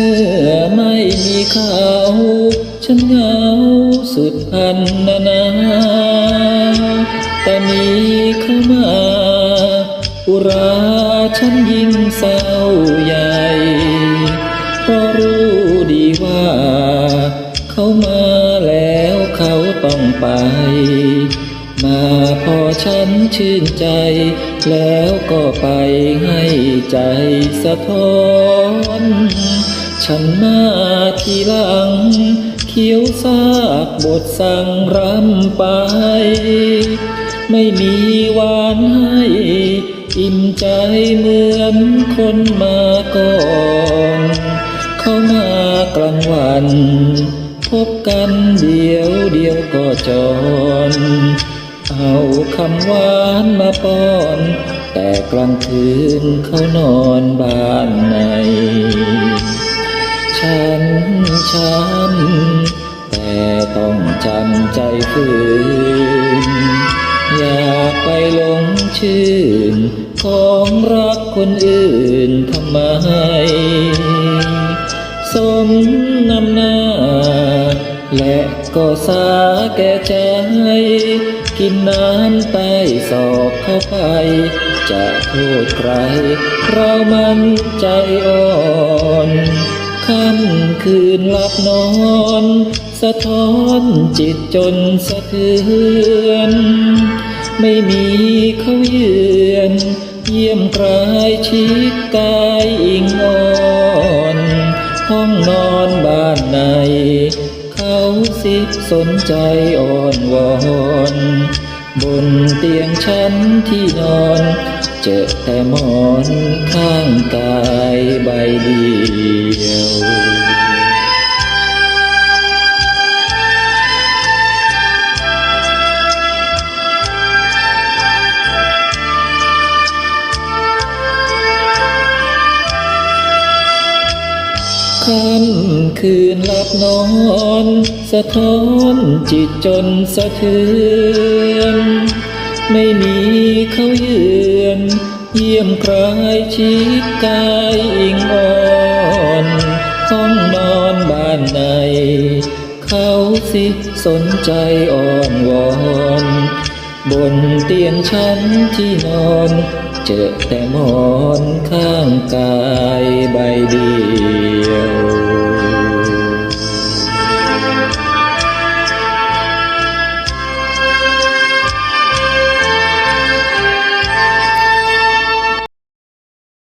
ื่อไม่มีเขาฉันเหงาสุดพันนานาแต่มีเขามาอุราฉันยิ่งเศร้าใหญ่เพราะรู้ดีว่า เขามาแล้วเขาต้องไป มาพอฉันชื่นใจ แล้วก็ไปให้ใจสะท้อน ฉันมาทีหลัง เขียวซากบทสั่งรำไป ไม่มีหวานให้ อิ่มใจเหมือนคนมาก่อนเข้ามากลางวัน พบกันเดียวเดียวก็จรเอาคำหวานมาป้อน แต่กลางคืนเขานอนบ้านใน ฉันช้ำแต่ต้องจำใจฝืน อยากไปหลงชื่น ของรักคนอื่นทำไม สมนำหน้า และก็สาแก่ใจ กินน้ำใต้ศอกเข้าไป จะโทษใคร เรามันใจอ่อน ค่ำคืนหลับนอน สะท้อนจิตจนสะเทือน ไม่มีเขาเยือน เยี่ยมกลายชิดกายอิงอ่อนห้องนอนบ้านใน เขาสิสนใจอ่อนวอน บนเตียงฉันที่นอน เจอแต่หมอนข้างกายใบเดียวค่ำคืนหลับนอน สะท้อนจิตจนสะเทือน ไม่มีเขาเยือน เยี่ยมใครชีดกายอิงอ่อนห้องนอนบ้านใน เขาสิสนใจอ่อนวอน บนเตียงฉันที่นอน เจอแต่หมอนข้างกายใบเดียว